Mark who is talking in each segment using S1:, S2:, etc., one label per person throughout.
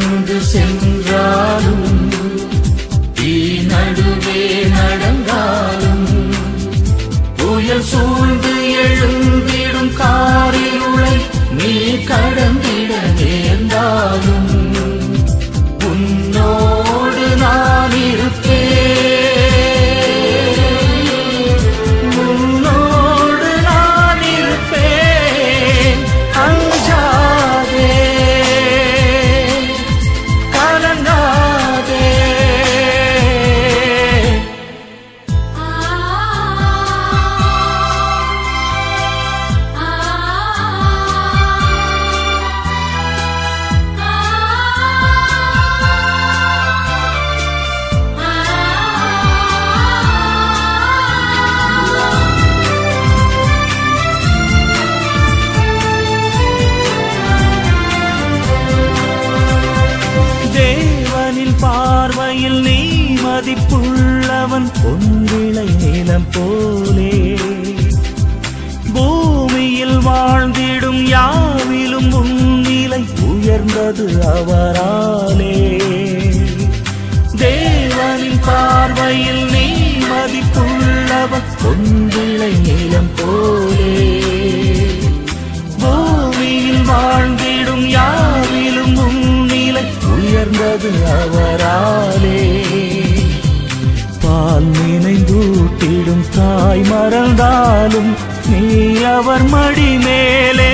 S1: கடந்து சென்றாலும் தீ நடுவே நடந்தாலும் புயல் சூழ்ந்து எழுந்திடும் காரிருளை நீ கடந்து மதிப்புள்ளவன் பொன்விளை நிலம் போலே. பூமியில் வாழ்ந்திடும் யாவிலும் உன்னிலை உயர்ந்தது அவராலே. தேவனின் பார்வையில் நீ மதிப்புள்ளவன் பொன்விளை நிலம் போலே. பூமியில் வாழ்ந்திடும் யாவிலும் உன்னிலை உயர்ந்தது அவர் வந்தாலும் நீ அவர் மடி மேலே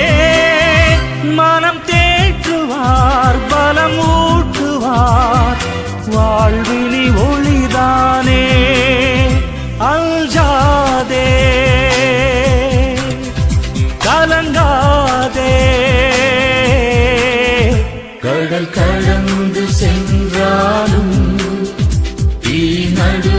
S1: மனம் தேற்றுவார் பலம் ஊற்றுவார் வாழ்விழி ஒளிதானே அல்ஜாதே. கலங்காதே. கடல் கடந்து சென்றாலும் தீ நடு